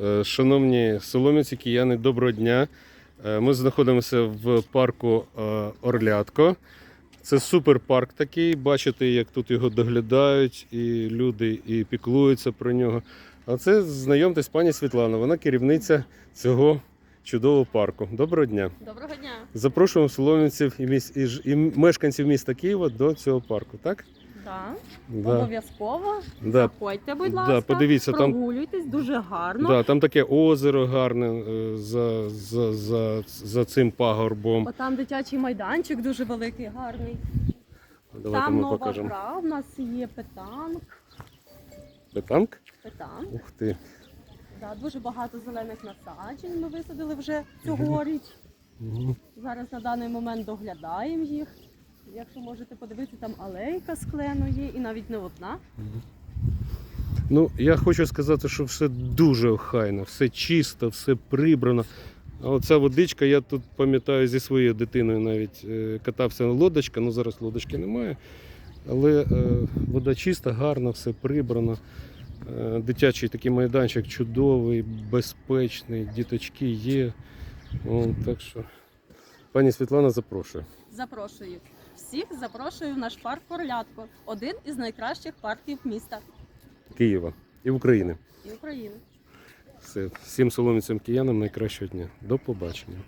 Е, Шановні соломівці, кияни, доброго дня. Е, Ми знаходимося в парку е, Орлятко. Це суперпарк такий. Бачите, як тут його доглядають, і люди і піклуються про нього. А це знайомтесь пані Світлана, вона керівниця цього чудового парку. Доброго дня. Доброго дня. Запрошуємо соломівців і мешканців міста Києва до цього парку, так? Да. Да. Обов'язково. Да. Заходьте, будь Да, ласка. подивіться, там- прогулюйтесь дуже гарно. Да, там таке озеро гарне е, за, за, за, за цим пагорбом. О, там дитячий майданчик дуже великий, гарний. Давайте там ми нова покажемо. гра, в нас є петанк. Бетанк? Петанк. Ух ти. Да, дуже багато зелених насаджень ми висадили вже цьогоріч. Мгм. Зараз на даний момент доглядаємо їх. Якщо можете подивитися, там алейка є, і навіть не одна. Ну, я хочу сказати, що все дуже охайно, все чисто, все прибрано. А оця водичка, я тут пам'ятаю зі своєю дитиною навіть е, катався на лодочка, ну зараз лодочки немає. Але е, вода чиста, гарна, все прибрано. Е, дитячий такий майданчик чудовий, безпечний, діточки є. О, так що, пані Світлана запрошує. Запрошую. Всіх запрошую в наш парк Орлятко. Один із найкращих парків міста Києва і України. і України. Все. Всім соломіцям киянам найкращого дня. До побачення.